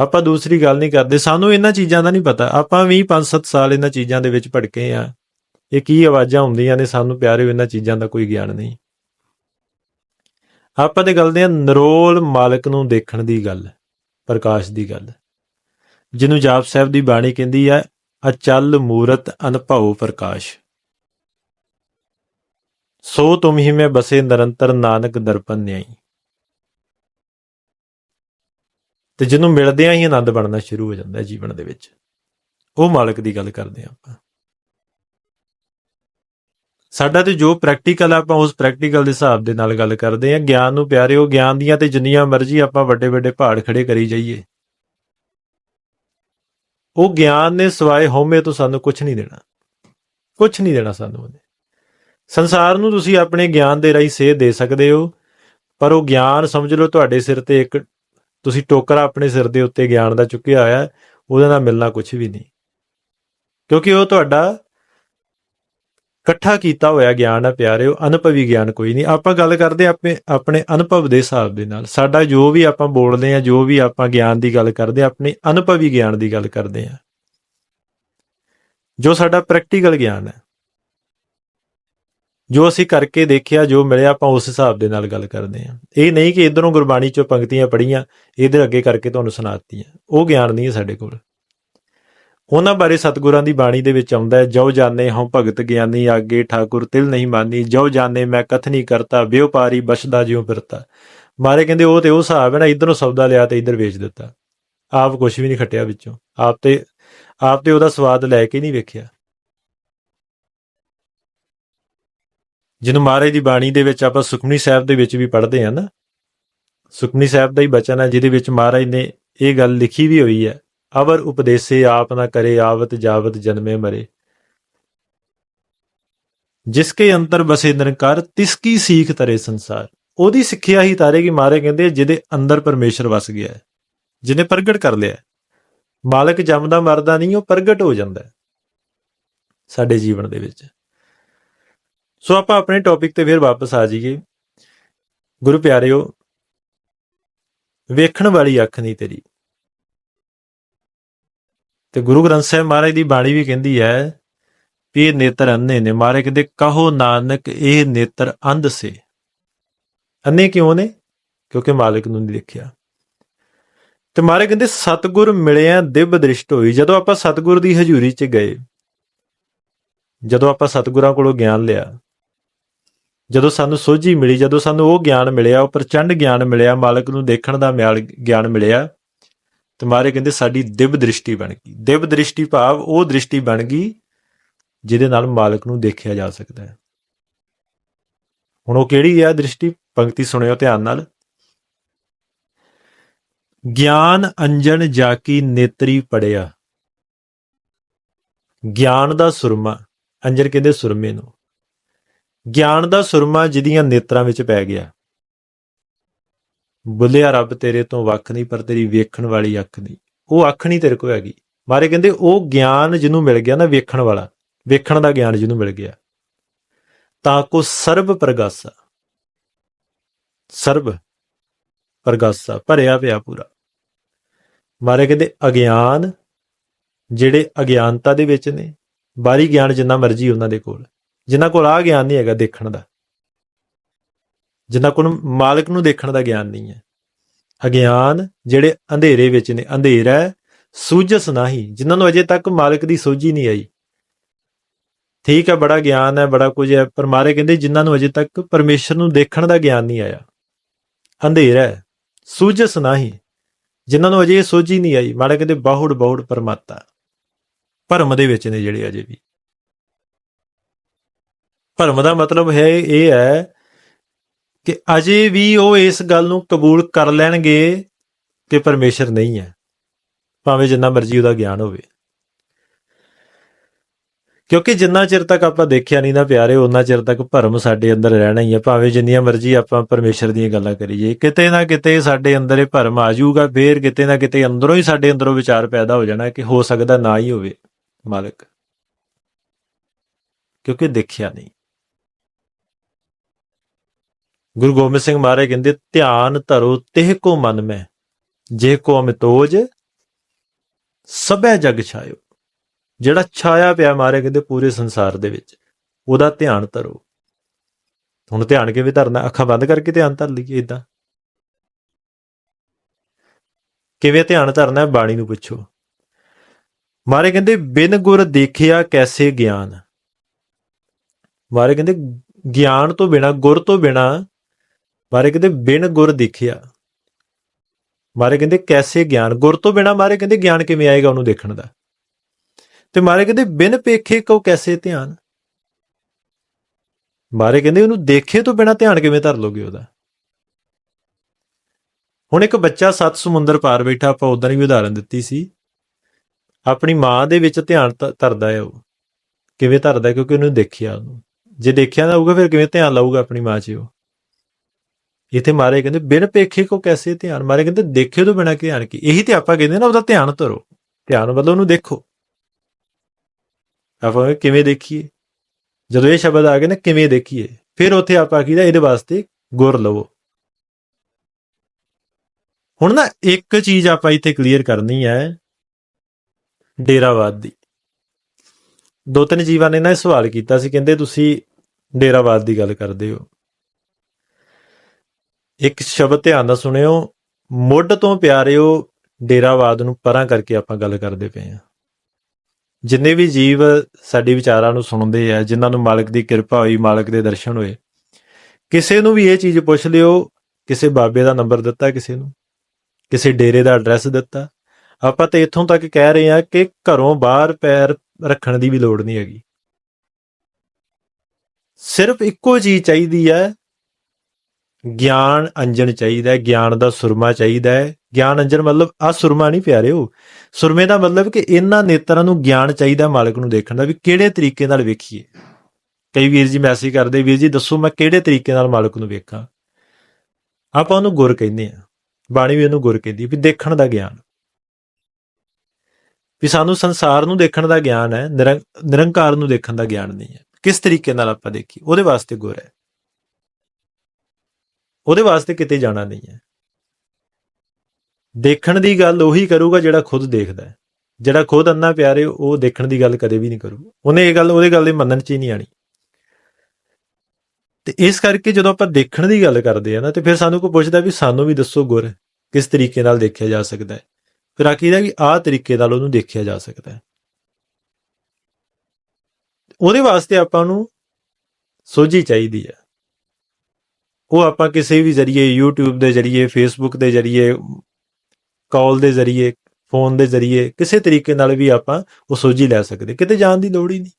ਆਪਾਂ ਦੂਸਰੀ ਗੱਲ ਨਹੀਂ ਕਰਦੇ। ਸਾਨੂੰ ਇਹਨਾਂ ਚੀਜ਼ਾਂ ਦਾ ਨਹੀਂ ਪਤਾ। ਆਪਾਂ ਵੀ 5-7 ਸਾਲ ਇਹਨਾਂ ਚੀਜ਼ਾਂ ਦੇ ਵਿੱਚ ਭਟਕੇ ਆ ਇਹ ਕੀ ਆਵਾਜ਼ਾਂ ਹੁੰਦੀਆਂ ਨੇ, ਸਾਨੂੰ ਪਿਆਰੇ ਇਹਨਾਂ ਚੀਜ਼ਾਂ ਦਾ ਕੋਈ ਗਿਆਨ ਨਹੀਂ। ਆਪਾਂ ਤੇ ਗੱਲ ਦੇ ਨਰੋਲ ਮਾਲਕ ਨੂੰ ਦੇਖਣ ਦੀ ਗੱਲ, ਪ੍ਰਕਾਸ਼ ਦੀ ਗੱਲ। ਜਿਹਨੂੰ ਜਾਪ ਸਾਹਿਬ ਦੀ ਬਾਣੀ ਕਹਿੰਦੀ ਹੈ ਅਚਲ ਮੂਰਤ ਅਨਭਉ ਪ੍ਰਕਾਸ਼। ਸੋ ਤੁਮ ਹੀ ਮੈਂ ਬਸੇ ਨਿਰੰਤਰ ਨਾਨਕ ਦਰਪਨ ਨਿਆਈ। ਤੇ ਜਿਹਨੂੰ ਮਿਲਦਿਆਂ ਹੀ ਆਨੰਦ ਬਣਨਾ ਸ਼ੁਰੂ ਹੋ ਜਾਂਦਾ ਜੀਵਨ ਦੇ ਵਿੱਚ। ਉਹ ਮਾਲਕ ਦੀ ਗੱਲ ਕਰਦੇ ਹਾਂ ਆਪਾਂ। ਸਾਡਾ ਤੇ ਜੋ ਪ੍ਰੈਕਟੀਕਲ ਆਪਾਂ ਉਸ ਪ੍ਰੈਕਟੀਕਲ ਦੇ ਹਿਸਾਬ ਦੇ ਨਾਲ ਗੱਲ ਕਰਦੇ ਹਾਂ। ਗਿਆਨ ਨੂੰ ਪਿਆਰਿਓ, ਗਿਆਨ ਦੀਆਂ ਤੇ ਜਿੰਨੀਆਂ ਮਰਜ਼ੀ ਆਪਾਂ ਵੱਡੇ ਵੱਡੇ ਪਹਾੜ ਖੜੇ ਕਰੀ ਜਾਈਏ। ਉਹ ਗਿਆਨ ਨੇ ਸਵਾਏ ਹਉਮੈ ਤੋਂ ਸਾਨੂੰ ਕੁਝ ਨਹੀਂ ਦੇਣਾ। ਕੁਝ ਨਹੀਂ ਦੇਣਾ ਸਾਨੂੰ ਉਹਨੇ। ਸੰਸਾਰ ਨੂੰ ਤੁਸੀਂ ਆਪਣੇ ਗਿਆਨ ਦੇ ਰਾਹੀਂ ਸੇਧ ਦੇ ਸਕਦੇ ਹੋ, ਪਰ ਉਹ ਗਿਆਨ ਸਮਝ ਲਓ, ਤੁਹਾਡੇ ਸਿਰ ਤੇ ਇੱਕ ਤੁਸੀਂ ਟੋਕਰਾ ਆਪਣੇ ਸਿਰ ਦੇ ਉੱਤੇ ਗਿਆਨ ਦਾ ਚੁੱਕਿਆ ਹੋਇਆ ਉਹਦੇ ਨਾਲ ਮਿਲਣਾ ਕੁਝ ਵੀ ਨਹੀਂ। ਕਿਉਂਕਿ ਉਹ ਤੁਹਾਡਾ ਇਕੱਠਾ ਕੀਤਾ ਹੋਇਆ ਗਿਆਨ ਹੈ ਪਿਆਰਿਓ, ਅਨੁਭਵੀ ਗਿਆਨ ਕੋਈ ਨਹੀਂ। ਆਪਾਂ ਗੱਲ ਕਰਦੇ ਆਪਣੇ ਆਪਣੇ ਅਨੁਭਵ ਦੇ ਹਿਸਾਬ ਦੇ ਨਾਲ। ਸਾਡਾ ਜੋ ਵੀ ਆਪਾਂ ਬੋਲਦੇ ਹਾਂ, ਜੋ ਵੀ ਆਪਾਂ ਗਿਆਨ ਦੀ ਗੱਲ ਕਰਦੇ ਹਾਂ, ਆਪਣੇ ਅਨੁਭਵੀ ਗਿਆਨ ਦੀ ਗੱਲ ਕਰਦੇ ਹਾਂ। ਜੋ ਸਾਡਾ ਪ੍ਰੈਕਟੀਕਲ ਗਿਆਨ ਹੈ। ਜੋ ਅਸੀਂ ਕਰਕੇ ਦੇਖਿਆ, ਜੋ ਮਿਲਿਆ, ਆਪਾਂ ਉਸ ਹਿਸਾਬ ਦੇ ਨਾਲ ਗੱਲ ਕਰਦੇ ਹਾਂ। ਇਹ ਨਹੀਂ ਕਿ ਇਧਰੋਂ ਗੁਰਬਾਣੀ ਚੋਂ ਪੰਕਤੀਆਂ ਪੜੀਆਂ ਇਹਦੇ ਅੱਗੇ ਕਰਕੇ ਤੁਹਾਨੂੰ ਸੁਣਾਤੀਆਂ। ਉਹ ਗਿਆਨ ਨਹੀਂ ਹੈ ਸਾਡੇ ਕੋਲ। ਉਹਨਾਂ ਬਾਰੇ ਸਤਿਗੁਰਾਂ ਦੀ ਬਾਣੀ ਦੇ ਵਿੱਚ ਆਉਂਦਾ ਹੈ ਜੋ ਜਾਣੇ ਹਉ ਭਗਤ ਗਿਆਨੀ, ਆਗੇ ਠਾਕੁਰ ਤਿਲ ਨਹੀਂ ਮਾਨੀ। ਜੋ ਜਾਣੇ ਮੈਂ ਕਥਨੀ ਕਰਤਾ, ਵਿਉਪਾਰੀ ਬਸਦਾ ਜਿਉ ਫਿਰਤਾ। ਮਾਰੇ ਕਹਿੰਦੇ, ਉਹ ਤੇ ਉਹ ਹਿਸਾਬ ਹੈ ਨਾ, ਇਧਰੋਂ ਸੌਦਾ ਲਿਆ ਤੇ ਇਧਰ ਵੇਚ ਦਿੱਤਾ। ਆਪ ਕੁਝ ਵੀ ਨਹੀਂ ਖੱਟਿਆ ਵਿੱਚੋਂ। ਆਪ ਤੇ ਆਪ ਤੇ ਉਹਦਾ ਸਵਾਦ ਲੈ ਕੇ ਨਹੀਂ ਵੇਖਿਆ। ਜਿਹਨੂੰ ਮਹਾਰਾਜ ਦੀ ਬਾਣੀ ਦੇ ਵਿੱਚ ਆਪਾਂ ਸੁਖਮਨੀ ਸਾਹਿਬ ਦੇ ਵਿੱਚ ਵੀ ਪੜ੍ਹਦੇ ਹਾਂ ਨਾ, ਸੁਖਮਨੀ ਸਾਹਿਬ ਦਾ ਹੀ ਬਚਨ ਹੈ, ਜਿਹਦੇ ਵਿੱਚ ਮਹਾਰਾਜ ਨੇ ਇਹ ਗੱਲ ਲਿਖੀ ਵੀ ਹੋਈ ਹੈ ਅਵਰ ਉਪਦੇਸੇ ਆਪ ਨਾ ਕਰੇ, ਆਵਤ ਜਾਵਤ ਜਨਮੇ ਮਰੇ। ਜਿਸਕੇ ਅੰਤਰ ਬਸੇ ਨਿਰੰਕਾਰ, ਤਿਸ ਕੀ ਸੀਖ ਤਰੇ ਸੰਸਾਰ। ਉਹਦੀ ਸਿੱਖਿਆ ਹੀ ਤਾਰੇਗੀ ਮਾਰੇ ਕਹਿੰਦੇ ਜਿਹਦੇ ਅੰਦਰ ਪਰਮੇਸ਼ਰ ਵਸ ਗਿਆ ਹੈ, ਜਿਹਨੇ ਪ੍ਰਗਟ ਕਰ ਲਿਆ ਮਾਲਕ ਜੰਮਦਾ, ਮਰਦਾ ਨਹੀਂ, ਉਹ ਪ੍ਰਗਟ ਹੋ ਜਾਂਦਾ ਹੈ ਸਾਡੇ ਜੀਵਨ ਦੇ ਵਿੱਚ। ਸੋ ਆਪਾਂ ਆਪਣੇ ਟੌਪਿਕ ਤੇ ਫਿਰ ਵਾਪਸ ਆ ਜਾਈਏ। ਗੁਰੂ ਪਿਆਰਿਓ, ਵੇਖਣ ਵਾਲੀ ਅੱਖ ਨਹੀਂ ਤੇਰੀ। ਤੇ ਗੁਰੂ ਗ੍ਰੰਥ ਸਾਹਿਬ ਮਹਾਰਾਜ ਦੀ ਬਾਣੀ ਵੀ ਕਹਿੰਦੀ ਹੈ ਵੀ ਇਹ ਨੇਤਰ ਅੰਨੇ ਨੇ, ਮਾਰੇ ਕਹਿੰਦੇ ਕਹੋ ਨਾਨਕ, ਇਹ ਨੇਤਰ ਅੰਧ ਸੇ। ਅੰਨੇ ਕਿਉਂ ਨੇ? ਕਿਉਂਕਿ ਮਾਲਕ ਨੂੰ ਨਹੀਂ ਦੇਖਿਆ। ਤੇ ਮਾਰੇ ਕਹਿੰਦੇ, ਸਤਗੁਰ ਮਿਲਿਆ ਦਿਵ ਦ੍ਰਿਸ਼ਟ ਹੋਈ। ਜਦੋਂ ਆਪਾਂ ਸਤਗੁਰ ਦੀ ਹਜ਼ੂਰੀ 'ਚ ਗਏ, ਜਦੋਂ ਆਪਾਂ ਸਤਗੁਰਾਂ ਕੋਲੋਂ ਗਿਆਨ ਲਿਆ, ਜਦੋਂ ਸਾਨੂੰ ਸੋਝੀ ਮਿਲੀ, ਜਦੋਂ ਸਾਨੂੰ ਉਹ ਗਿਆਨ ਮਿਲਿਆ, ਉਹ ਪ੍ਰਚੰਡ ਗਿਆਨ ਮਿਲਿਆ, ਮਾਲਕ ਨੂੰ ਦੇਖਣ ਦਾ ਮਿਆਲ ਗਿਆਨ ਮਿਲਿਆ ਤੇ ਮਾਰੇ ਕਹਿੰਦੇ ਸਾਡੀ ਦਿਵ ਦ੍ਰਿਸ਼ਟੀ ਬਣ ਗਈ। ਦਿਵ ਦ੍ਰਿਸ਼ਟੀ ਭਾਵ ਉਹ ਦ੍ਰਿਸ਼ਟੀ ਬਣ ਗਈ ਜਿਹਦੇ ਨਾਲ ਮਾਲਕ ਨੂੰ ਦੇਖਿਆ ਜਾ ਸਕਦਾ ਹੈ। ਹੁਣ ਉਹ ਕਿਹੜੀ ਹੈ ਦ੍ਰਿਸ਼ਟੀ? ਪੰਕਤੀ ਸੁਣਿਓ ਧਿਆਨ ਨਾਲ। ਗਿਆਨ ਅੰਜਨ ਜਾ ਕੀ ਨੇਤਰੀ ਪੜਿਆ। ਗਿਆਨ ਦਾ ਸੁਰਮਾ, ਅੰਜਨ ਕਹਿੰਦੇ ਸੁਰਮੇ ਨੂੰ। ਗਿਆਨ ਦਾ ਸੁਰਮਾ ਜਿਹਦੀਆਂ ਨੇਤਰਾਂ ਵਿੱਚ ਪੈ ਗਿਆ। ਬੁੱਲਿਆ ਰੱਬ ਤੇਰੇ ਤੋਂ ਵੱਖ ਨਹੀਂ, ਪਰ ਤੇਰੀ ਵੇਖਣ ਵਾਲੀ ਅੱਖ ਨਹੀਂ। ਉਹ ਅੱਖ ਨਹੀਂ ਤੇਰੇ ਕੋਲ ਹੈਗੀ। ਮਾਰੇ ਕਹਿੰਦੇ, ਉਹ ਗਿਆਨ ਜਿਹਨੂੰ ਮਿਲ ਗਿਆ ਨਾ ਵੇਖਣ ਵਾਲਾ, ਵੇਖਣ ਦਾ ਗਿਆਨ ਜਿਹਨੂੰ ਮਿਲ ਗਿਆ। ਤਾਂ ਕੋ ਸਰਬ ਪ੍ਰਗਾਸਾ ਸਰਬ ਪ੍ਰਗਾਸਾ, ਭਰਿਆ ਪਿਆ ਪੂਰਾ। ਮਾਰੇ ਕਹਿੰਦੇ, ਅਗਿਆਨ ਜਿਹੜੇ ਅਗਿਆਨਤਾ ਦੇ ਵਿੱਚ ਨੇ, ਬਾਹਰੀ ਗਿਆਨ ਜਿੰਨਾ ਮਰਜ਼ੀ ਉਹਨਾਂ ਦੇ ਕੋਲ। ਜਿਨ੍ਹਾਂ ਕੋਲ ਆ ਗਿਆਨ ਨਹੀਂ ਹੈਗਾ ਦੇਖਣ ਦਾ। ਜਿਨ੍ਹਾਂ ਕੋਲ ਮਾਲਕ ਨੂੰ ਦੇਖਣ ਦਾ ਗਿਆਨ ਨਹੀਂ ਹੈ। ਅਗਿਆਨ ਜਿਹੜੇ ਅੰਧੇਰੇ ਵਿੱਚ ਨੇ ਅੰਧੇਰਾ ਸੂਝਸ ਨਹੀਂ ਜਿਨ੍ਹਾਂ ਨੂੰ ਅਜੇ ਤੱਕ ਮਾਲਕ ਦੀ ਸੋਝੀ ਨਹੀਂ ਆਈ। ਠੀਕ ਹੈ ਬੜਾ ਗਿਆਨ ਹੈ ਬੜਾ ਕੁਝ ਹੈ ਪਰ ਮਾਰੇ ਕਹਿੰਦੇ ਜਿਨ੍ਹਾਂ ਨੂੰ ਅਜੇ ਤੱਕ ਪਰਮੇਸ਼ਰ ਨੂੰ ਦੇਖਣ ਦਾ ਗਿਆਨ ਨਹੀਂ ਆਇਆ। ਅੰਧੇਰਾ ਹੈ, ਸੂਝਸ ਨਹੀਂ ਜਿਨ੍ਹਾਂ ਨੂੰ ਅਜੇ ਇਹ ਸੋਝੀ ਨਹੀਂ ਆਈ। ਮਾਰੇ ਕਹਿੰਦੇ ਬਾਹੁੜ ਬਾਹੁੜ ਪਰਮਾਤਾ ਭਰਮ ਦੇ ਵਿੱਚ ਨੇ ਜਿਹੜੇ ਅਜੇ ਵੀ। ਭਰਮ ਦਾ ਮਤਲਬ ਹੈ ਇਹ ਹੈ ਕਿ ਅਜੇ ਵੀ ਉਹ ਇਸ ਗੱਲ ਨੂੰ ਕਬੂਲ ਕਰ ਲੈਣਗੇ ਕਿ ਪਰਮੇਸ਼ਰ ਨਹੀਂ ਹੈ, ਭਾਵੇਂ ਜਿੰਨਾ ਮਰਜ਼ੀ ਉਹਦਾ ਗਿਆਨ ਹੋਵੇ। ਕਿਉਂਕਿ ਜਿੰਨਾ ਚਿਰ ਤੱਕ ਆਪਾਂ ਦੇਖਿਆ ਨਹੀਂ ਨਾ ਪਿਆਰੇ ਉਹਨਾਂ ਚਿਰ ਤੱਕ ਭਰਮ ਸਾਡੇ ਅੰਦਰ ਰਹਿਣਾ ਹੀ ਹੈ। ਭਾਵੇਂ ਜਿੰਨੀਆਂ ਮਰਜ਼ੀ ਆਪਾਂ ਪਰਮੇਸ਼ਰ ਦੀਆਂ ਗੱਲਾਂ ਕਰੀਏ, ਕਿਤੇ ਨਾ ਕਿਤੇ ਸਾਡੇ ਅੰਦਰ ਇਹ ਭਰਮ ਆ ਜਾਊਗਾ, ਫੇਰ ਕਿਤੇ ਨਾ ਕਿਤੇ ਅੰਦਰੋਂ ਹੀ ਸਾਡੇ ਅੰਦਰੋਂ ਵਿਚਾਰ ਪੈਦਾ ਹੋ ਜਾਣਾ ਕਿ ਹੋ ਸਕਦਾ ਨਾ ਹੀ ਹੋਵੇ, ਮਾਲਕ। ਕਿਉਂਕਿ ਦੇਖਿਆ ਨਹੀਂ। ਗੁਰੂ ਗੋਬਿੰਦ ਸਿੰਘ ਮਹਾਰਾਜ ਕਹਿੰਦੇ, ਧਿਆਨ ਧਰੋ ਤਿਹ ਕੋ ਮਨ ਮੈਂ, ਜੇ ਕੋ ਅਮਿਤੋਜ, ਸਭੈ ਜਗ ਛਾਇਓ। ਜਿਹੜਾ ਛਾਇਆ ਪਿਆ ਮਾਰੇ ਕਹਿੰਦੇ ਪੂਰੇ ਸੰਸਾਰ ਦੇ ਵਿੱਚ, ਉਹਦਾ ਧਿਆਨ ਧਰੋ। ਹੁਣ ਧਿਆਨ ਕਿਵੇਂ ਧਰਨਾ? ਅੱਖਾਂ ਬੰਦ ਕਰਕੇ ਧਿਆਨ ਧਰ ਲਈਏ ਇਦਾਂ ਕਿਵੇਂ ਧਿਆਨ ਧਰਨਾ ਹੈ ਬਾਣੀ ਨੂੰ ਪੁੱਛੋ। ਮਾਰੇ ਕਹਿੰਦੇ, ਬਿਨ ਗੁਰ ਦੇਖਿਆ ਕੈਸੇ ਗਿਆਨ? ਮਾਰੇ ਕਹਿੰਦੇ, ਗਿਆਨ ਤੋਂ ਬਿਨਾ, ਗੁਰ ਤੋਂ ਬਿਨਾ ਮਾਰੇ ਕਹਿੰਦੇ ਬਿਨ ਗੁਰ ਦੇਖਿਆ। ਮਾਰੇ ਕਹਿੰਦੇ ਕੈਸੇ ਗਿਆਨ? ਗੁਰ ਤੋਂ ਬਿਨਾ ਮਾਰੇ ਕਹਿੰਦੇ ਗਿਆਨ ਕਿਵੇਂ ਆਏਗਾ ਉਹਨੂੰ ਦੇਖਣ ਦਾ? ਤੇ ਮਾਰੇ ਕਹਿੰਦੇ ਬਿਨ ਪੇਖੇ ਕੋ ਕੈਸੇ ਧਿਆਨ? ਮਾਰੇ ਕਹਿੰਦੇ ਉਹਨੂੰ ਦੇਖੇ ਤੋਂ ਬਿਨਾ ਧਿਆਨ ਕਿਵੇਂ ਧਰ ਲੋਗੇ ਉਹਦਾ? ਹੁਣ ਇੱਕ ਬੱਚਾ ਸੱਤ ਸਮੁੰਦਰ ਪਾਰ ਬੈਠਾ, ਆਪਾਂ ਉਦਾਂ ਦੀ ਵੀ ਉਦਾਹਰਨ ਦਿੱਤੀ ਸੀ। ਆਪਣੀ ਮਾਂ ਦੇ ਵਿੱਚ ਧਿਆਨ ਧ- ਧਰਦਾ ਹੈ ਉਹ। ਕਿਵੇਂ ਧਰਦਾ ਕਿਉਂਕਿ ਉਹਨੂੰ ਦੇਖਿਆ ਉਹਨੂੰ। ਜੇ ਦੇਖਿਆ ਨਾ ਹੋਊਗਾ, ਫਿਰ ਕਿਵੇਂ ਧਿਆਨ ਲਾਊਗਾ ਆਪਣੀ ਮਾਂ 'ਚ ਉਹ? ਇੱਥੇ ਮਾਰੇ ਕਹਿੰਦੇ, ਬਿਨ ਪੇਖੇ ਕੋ ਕੈਸੇ ਧਿਆਨ? ਮਾਰੇ ਕਹਿੰਦੇ ਦੇਖੇ ਤੋਂ ਬਿਨਾ ਧਿਆਨ ਕੀ? ਇਹੀ ਤੇ ਆਪਾਂ ਕਹਿੰਦੇ ਨਾ ਉਹਦਾ ਧਿਆਨ ਧਰੋ। ਧਿਆਨ ਮਤਲਬ ਉਹਨੂੰ ਦੇਖੋ। ਆਪਾਂ ਕਿਵੇਂ ਦੇਖੀਏ? ਜਦੋਂ ਇਹ ਸ਼ਬਦ ਆ ਗਏ ਨਾ, ਕਿਵੇਂ ਦੇਖੀਏ? ਫਿਰ ਉੱਥੇ ਆਪਾਂ ਕੀਦਾ ਇਹਦੇ ਵਾਸਤੇ ਗੁਰ ਲਵੋ। ਹੁਣ ਨਾ, ਇੱਕ ਚੀਜ਼ ਆਪਾਂ ਇੱਥੇ ਕਲੀਅਰ ਕਰਨੀ ਹੈ, ਡੇਰਾਵਾਦ ਦੀ। ਦੋ ਤਿੰਨ ਜੀਵਾਂ ਨੇ ਨਾ ਇਹ ਸਵਾਲ ਕੀਤਾ ਸੀ, ਕਹਿੰਦੇ ਤੁਸੀਂ ਡੇਰਾਵਾਦ ਦੀ ਗੱਲ ਕਰਦੇ ਹੋ। ਇੱਕ ਸ਼ਬਦ ਧਿਆਨ ਨਾਲ ਸੁਣਿਓ। ਮੁੱਢ ਤੋਂ ਪਿਆਰਿਓ, ਡੇਰਾਵਾਦ ਨੂੰ ਪਰਾਂ ਕਰਕੇ ਆਪਾਂ ਗੱਲ ਕਰਦੇ ਪਏ ਹਾਂ। ਜਿੰਨੇ ਵੀ ਜੀਵ ਸਾਡੀ ਵਿਚਾਰਾਂ ਨੂੰ ਸੁਣਦੇ ਆ, ਜਿਨ੍ਹਾਂ ਨੂੰ ਮਾਲਕ ਦੀ ਕਿਰਪਾ ਹੋਈ, ਮਾਲਕ ਦੇ ਦਰਸ਼ਨ ਹੋਏ, ਕਿਸੇ ਨੂੰ ਵੀ ਇਹ ਚੀਜ਼ ਪੁੱਛ ਲਿਓ, ਕਿਸੇ ਬਾਬੇ ਦਾ ਨੰਬਰ ਦਿੱਤਾ ਕਿਸੇ ਨੂੰ, ਕਿਸੇ ਡੇਰੇ ਦਾ ਐਡਰੈਸ ਦਿੱਤਾ। ਆਪਾਂ ਤੇ ਇੱਥੋਂ ਤੱਕ ਕਹਿ ਰਹੇ ਹਾਂ ਕਿ ਘਰੋਂ ਬਾਹਰ ਪੈਰ ਰੱਖਣ ਦੀ ਵੀ ਲੋੜ ਨਹੀਂ ਹੈਗੀ। ਸਿਰਫ ਇੱਕੋ ਚੀਜ਼ ਚਾਹੀਦੀ ਹੈ ਗਿਆਨ ਅੰਜਨ ਚਾਹੀਦਾ ਹੈ, ਗਿਆਨ ਦਾ ਸੁਰਮਾ ਚਾਹੀਦਾ ਹੈ। ਗਿਆਨ ਅੰਜਨ ਮਤਲਬ ਆ ਸੁਰਮਾ ਨਹੀਂ ਪਿਆਰਿਓ। ਸੁਰਮੇ ਦਾ ਮਤਲਬ ਕਿ ਇਹਨਾਂ ਨੇਤਰਾਂ ਨੂੰ ਗਿਆਨ ਚਾਹੀਦਾ ਮਾਲਕ ਨੂੰ ਦੇਖਣ ਦਾ ਵੀ ਕਿਹੜੇ ਤਰੀਕੇ ਨਾਲ ਵੇਖੀਏ। ਕਈ ਵੀਰ ਜੀ ਮੈਸੇਜ ਕਰਦੇ, ਵੀਰ ਜੀ ਦੱਸੋ ਮੈਂ ਕਿਹੜੇ ਤਰੀਕੇ ਨਾਲ ਮਾਲਕ ਨੂੰ ਵੇਖਾਂ। ਆਪਾਂ ਉਹਨੂੰ ਗੁਰ ਕਹਿੰਦੇ ਆ ਬਾਣੀ ਵੀ ਉਹਨੂੰ ਗੁਰ ਕਹਿੰਦੀ ਵੀ ਦੇਖਣ ਦਾ ਗਿਆਨ। ਵੀ ਸਾਨੂੰ ਸੰਸਾਰ ਨੂੰ ਦੇਖਣ ਦਾ ਗਿਆਨ ਹੈ, ਨਿਰੰ- ਨਿਰੰਕਾਰ ਨੂੰ ਦੇਖਣ ਦਾ ਗਿਆਨ ਨਹੀਂ ਹੈ। ਕਿਸ ਤਰੀਕੇ ਨਾਲ ਆਪਾਂ ਦੇਖੀ ਉਹਦੇ ਵਾਸਤੇ ਗੁਰ ਹੈ। ਉਹਦੇ ਵਾਸਤੇ ਕਿਤੇ ਜਾਣਾ ਨਹੀਂ ਹੈ। ਦੇਖਣ ਦੀ ਗੱਲ ਉਹੀ ਕਰੂਗਾ ਜਿਹੜਾ ਖੁਦ ਦੇਖਦਾ ਹੈ। ਜਿਹੜਾ ਖੁਦ ਅੰਨਾ ਪਿਆਰੇ ਉਹ ਦੇਖਣ ਦੀ ਗੱਲ ਕਦੇ ਵੀ ਨਹੀਂ ਕਰੂ ਉਹਨੇ ਇਹ ਗੱਲ, ਉਹਦੇ ਗੱਲ ਦੇ ਮੰਨਣ ਚ ਹੀ ਨਹੀਂ ਆਣੀ। ਤੇ ਇਸ ਕਰਕੇ ਜਦੋਂ ਆਪਾਂ ਦੇਖਣ ਦੀ ਗੱਲ ਕਰਦੇ ਆ ਨਾ, ਤੇ ਫਿਰ ਸਾਨੂੰ ਕੋਈ ਪੁੱਛਦਾ ਵੀ ਸਾਨੂੰ ਵੀ ਦੱਸੋ ਗੁਰ, ਕਿਸ ਤਰੀਕੇ ਨਾਲ ਦੇਖਿਆ ਜਾ ਸਕਦਾ ਹੈ। ਫਿਰ ਆਖੀਦਾ ਵੀ ਆਹ ਤਰੀਕੇ ਨਾਲ ਉਹਨੂੰ ਦੇਖਿਆ ਜਾ ਸਕਦਾ ਹੈ। ਉਹਦੇ ਵਾਸਤੇ ਆਪਾਂ ਨੂੰ ਸੋਝੀ ਚਾਹੀਦੀ ਹੈ। ਉਹ ਆਪਾਂ ਕਿਸੇ ਵੀ ਜ਼ਰੀਏ, YouTube ਦੇ ਜ਼ਰੀਏ, Facebook ਦੇ ਜ਼ਰੀਏ ਕਾਲ ਦੇ ਜ਼ਰੀਏ ਫੋਨ ਦੇ ਜ਼ਰੀਏ, ਕਿਸੇ ਤਰੀਕੇ ਨਾਲ ਵੀ ਆਪਾਂ ਉਹ ਸੋਝੀ ਲੈ ਸਕਦੇ। ਕਿਤੇ ਜਾਣ ਦੀ ਲੋੜ ਹੀ ਨਹੀਂ।